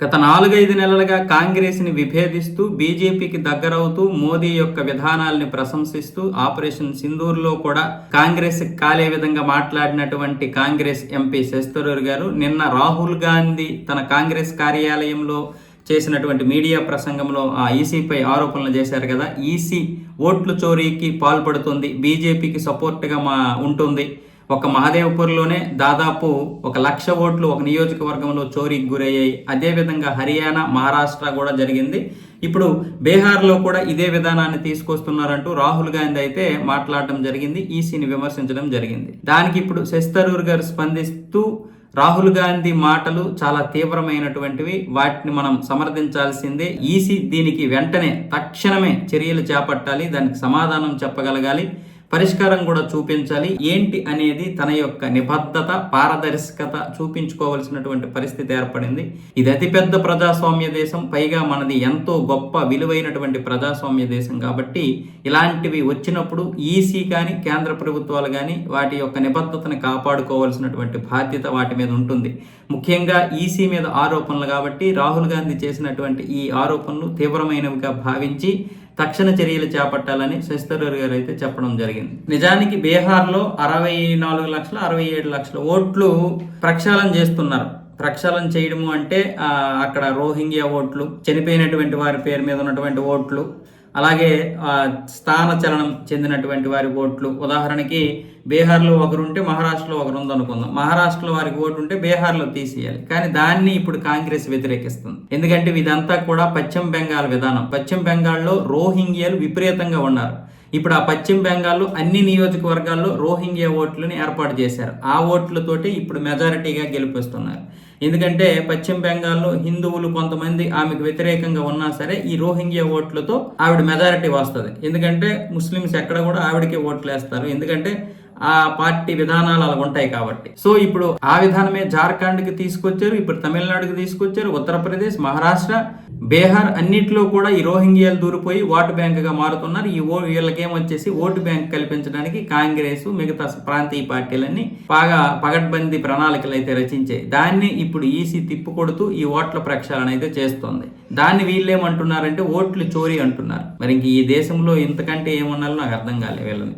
గత నాలుగైదు నెలలుగా కాంగ్రెస్ని విభేదిస్తూ బీజేపీకి దగ్గరవుతూ మోదీ యొక్క విధానాల్ని ప్రశంసిస్తూ ఆపరేషన్ సింధూర్లో కూడా కాంగ్రెస్ కాలే విధంగా మాట్లాడినటువంటి కాంగ్రెస్ ఎంపీ శస్తరూర్ గారు నిన్న రాహుల్ గాంధీ తన కాంగ్రెస్ కార్యాలయంలో చేసినటువంటి మీడియా ప్రసంగంలో ఆ ఈసీపై ఆరోపణలు చేశారు కదా ఈసీ ఓట్లు చోరీకి పాల్పడుతుంది బీజేపీకి సపోర్ట్గా మా ఉంటుంది. ఒక మహదేవ్పూర్లోనే దాదాపు ఒక లక్ష ఓట్లు ఒక నియోజకవర్గంలో చోరీకి గురయ్యాయి. అదేవిధంగా హర్యానా మహారాష్ట్ర కూడా జరిగింది. ఇప్పుడు బీహార్లో కూడా ఇదే విధానాన్ని తీసుకొస్తున్నారంటూ రాహుల్ గాంధీ అయితే మాట్లాడడం జరిగింది ఈసీని విమర్శించడం జరిగింది. దానికి ఇప్పుడు శశితరూర్ గారు స్పందిస్తూ రాహుల్ గాంధీ మాటలు చాలా తీవ్రమైనటువంటివి వాటిని మనం సమర్థించాల్సిందే. ఈసీ దీనికి వెంటనే తక్షణమే చర్యలు చేపట్టాలి దానికి సమాధానం చెప్పగలగాలి. పరిష్కారం కూడా చూపించాలి. ఏంటి అనేది తన యొక్క నిబద్ధత పారదర్శకత చూపించుకోవాల్సినటువంటి పరిస్థితి ఏర్పడింది. ఇది అతిపెద్ద ప్రజాస్వామ్య దేశం పైగా మనది ఎంతో గొప్ప విలువైనటువంటి ప్రజాస్వామ్య దేశం కాబట్టి ఇలాంటివి వచ్చినప్పుడు ఈసీ కానీ కేంద్ర ప్రభుత్వాలు కానీ వాటి యొక్క నిబద్ధతను కాపాడుకోవాల్సినటువంటి బాధ్యత వాటి మీద ఉంటుంది. ముఖ్యంగా ఈసీ మీద ఆరోపణలు కాబట్టి రాహుల్ గాంధీ చేసినటువంటి ఈ ఆరోపణలు తీవ్రమైనవిగా భావించి తక్షణ చర్యలు చేపట్టాలని శశిథరూర్ గారు అయితే చెప్పడం జరిగింది. నిజానికి బీహార్లో అరవై నాలుగు లక్షల అరవై ఏడు లక్షల ఓట్లు ప్రక్షాళన చేస్తున్నారు. ప్రక్షాళన చేయడము అంటే అక్కడ రోహింగ్యా ఓట్లు చనిపోయినటువంటి వారి పేరు మీద ఉన్నటువంటి ఓట్లు అలాగే స్థాన చలనం చెందినటువంటి వారి ఓట్లు. ఉదాహరణకి బీహార్లో ఒకరు ఉంటే మహారాష్ట్రలో ఒకరు ఉందనుకుందాం మహారాష్ట్రలో వారికి ఓటు ఉంటే బీహార్లో తీసేయాలి. కానీ దాన్ని ఇప్పుడు కాంగ్రెస్ వ్యతిరేకిస్తుంది. ఎందుకంటే ఇదంతా కూడా పశ్చిమ బెంగాల్ విధానం. పశ్చిమ బెంగాల్లో రోహింగ్యాలు విపరీతంగా ఉన్నారు. ఇప్పుడు ఆ పశ్చిమ బెంగాల్లో అన్ని నియోజకవర్గాల్లో రోహింగ్యా ఓట్లను ఏర్పాటు చేశారు. ఆ ఓట్లతోటి ఇప్పుడు మెజారిటీగా గెలిపిస్తున్నారు. ఎందుకంటే పశ్చిమ బెంగాల్లో హిందువులు కొంతమంది ఆమెకు వ్యతిరేకంగా ఉన్నా సరే ఈ రోహింగ్యా ఓట్లతో ఆవిడ మెజారిటీ వస్తుంది. ఎందుకంటే ముస్లిమ్స్ ఎక్కడ కూడా ఆవిడకే ఓట్లు వేస్తారు ఎందుకంటే ఆ పార్టీ విధానాలు అలా ఉంటాయి కాబట్టి. సో ఇప్పుడు ఆ విధానమే జార్ఖండ్కి తీసుకొచ్చారు ఇప్పుడు తమిళనాడుకి తీసుకొచ్చారు ఉత్తరప్రదేశ్ మహారాష్ట్ర బీహార్ అన్నిట్లో కూడా ఈ రోహింగ్యాలు దూరిపోయి ఓటు బ్యాంకుగా మారుతున్నారు. ఈ ఓ వీళ్ళకేమొచ్చేసి ఓటు బ్యాంక్ కల్పించడానికి కాంగ్రెస్ మిగతా ప్రాంతీయ పార్టీలన్నీ బాగా పగడ్బందీ ప్రణాళికలు అయితే రచించాయి. దాన్ని ఇప్పుడు ఈసీ తిప్పుకొడుతూ ఈ ఓట్ల ప్రక్షాళన అయితే చేస్తోంది. దాన్ని వీళ్ళేమంటున్నారంటే ఓట్లు చోరీ అంటున్నారు. మరి ఇంక ఈ దేశంలో ఇంతకంటే ఏమన్నారో నాకు అర్థం కాలే వీళ్ళని.